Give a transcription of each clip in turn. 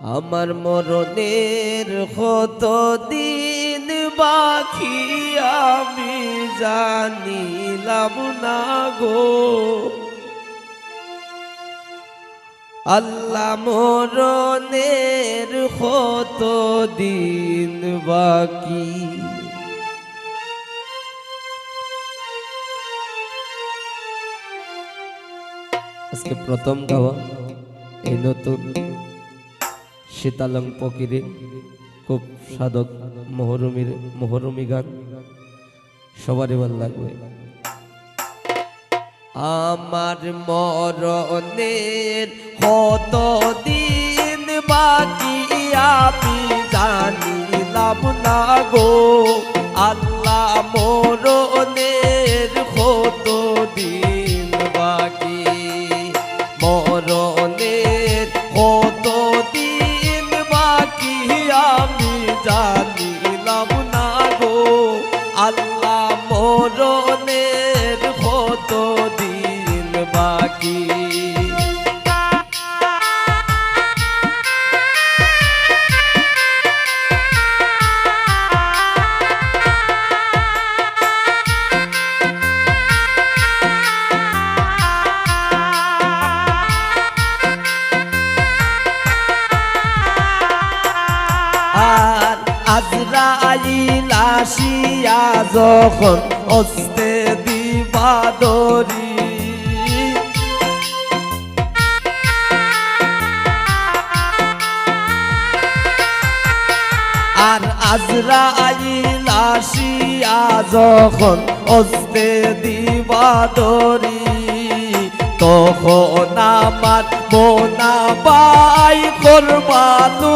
আমার মরণের কত দিন বাকি আমি জানিলাম না গো। আল্লাহ মরণের কত দিন বাকি। আজকে প্রথম গাওয়া, এই নতুন শীতালং পকিরে, খুব সাধক মহরমির মহরমি গান। সবারই ভালো লাগবে। আমার মরণের কত দিন বাকি আমি জানিলাম না গো। আল্লাহ মরণের যখন অস্তে দিবাদরি। আর আজরাইল আসিয়া যখন অস্তে দিবাদরি, তখন আমার মোনা বাই করবালু কালু কি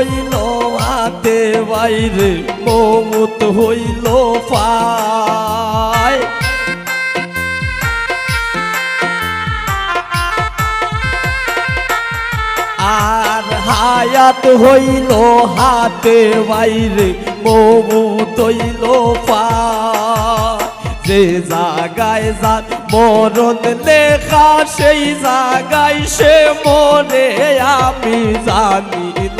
হইল হাতে বাইরে মমুত হইল পায়। আর হায়াত হইল হাতে বাইরে মমুত হইল পায়। যে জাগায় যার মরণ লেখা, সেই জাগায় সে মরে, আমি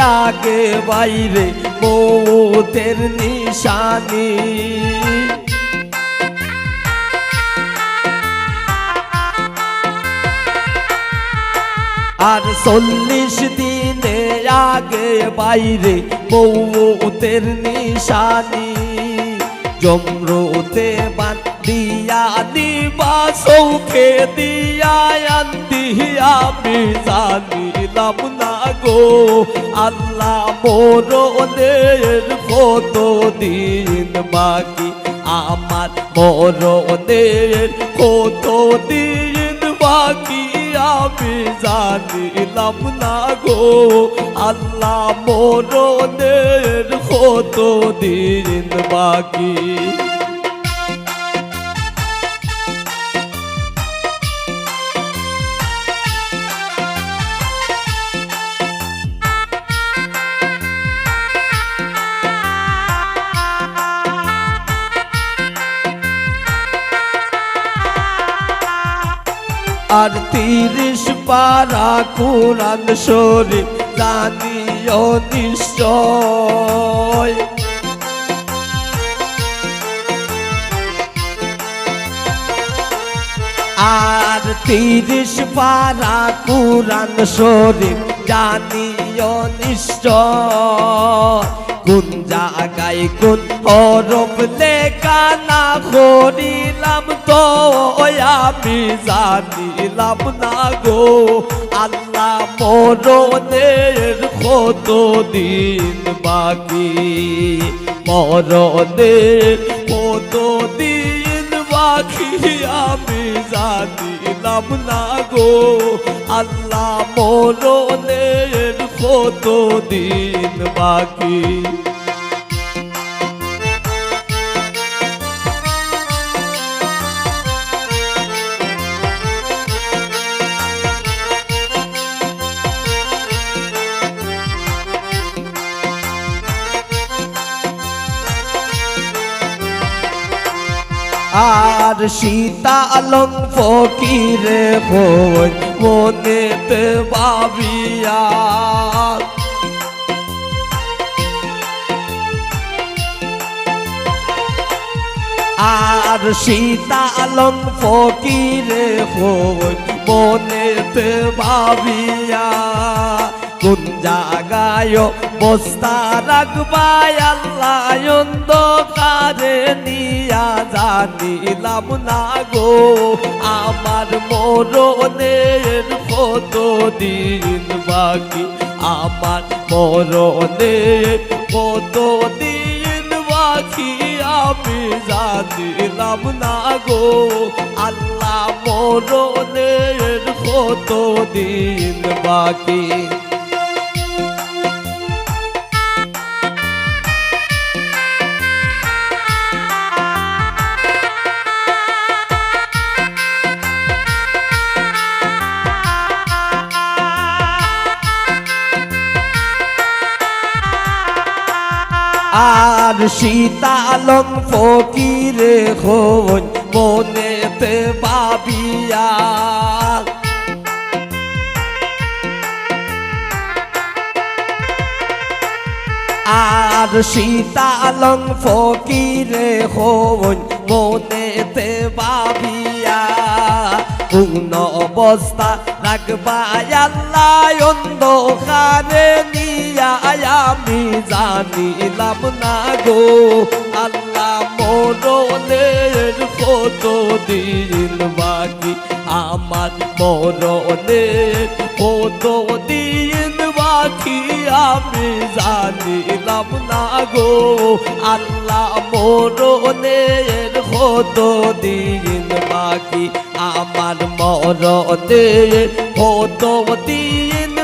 আগে বাইরে মৌতের নিশানি। আর চল্লিশ দিনে আগে বাইরে মৌতের নিশানি। জমরোতে বাদ দিয়া দিবা চৌখে দিয়া দিয়া আমি জানিলাম না গো। আল্লাহ মরণের কত দিন বাকি? আমার মরণের কত দিন বাকি? আমি জানিলাম না গো। আল্লাহ মরণের কত দিন বাকি? আর তিরিশ পারা কোরআন শরীফ জানিও নিশ্চয়। আর তিরিশ পারা কোরআন শরীফ জানিও নিশ্চয়। কোন জায়গায় কোন হরফ লেখা না করিলাম তো আমি জানিলাম না গো। আল্লাহ মরণের কত দিন বাকি? মরণের কত দিন বাকি, আমি জানিলাম না গো। আল্লাহ মরণের কত দিন বাকি আর সীতা আলম ফকিরে হই মনেতে ভাবিয়া। আর সীতা আলম ফকিরে হই মনেতে ভাবিয়া। কোন জাগায় বস্তা রাখবাই আল্লাহ অন্ধকারে নিয়া জানিলাম না গো, আমার মরণের কত দিন বাকি, আমার মরণের কত দিন বাকি। আমি জানিলাম না গো আল্লাহ মরণের কত দিন বাকি। আর সীতালম ফকিরে হন মনেতে ভাবিয়া। আর সীতালং ফকিরে হন মনেতে ভাবিয়া। কোন অবস্থা রাখবাই আল্লাহ নিয়া আমি জানিলাম না গো আল্লাহ মরণের কত দিন বাকি আমার মরণের কত দিন বাকি আমি জানিলাম না গো আল্লাহ মরণের কত দিন বাকি আমার মরণের কত দিন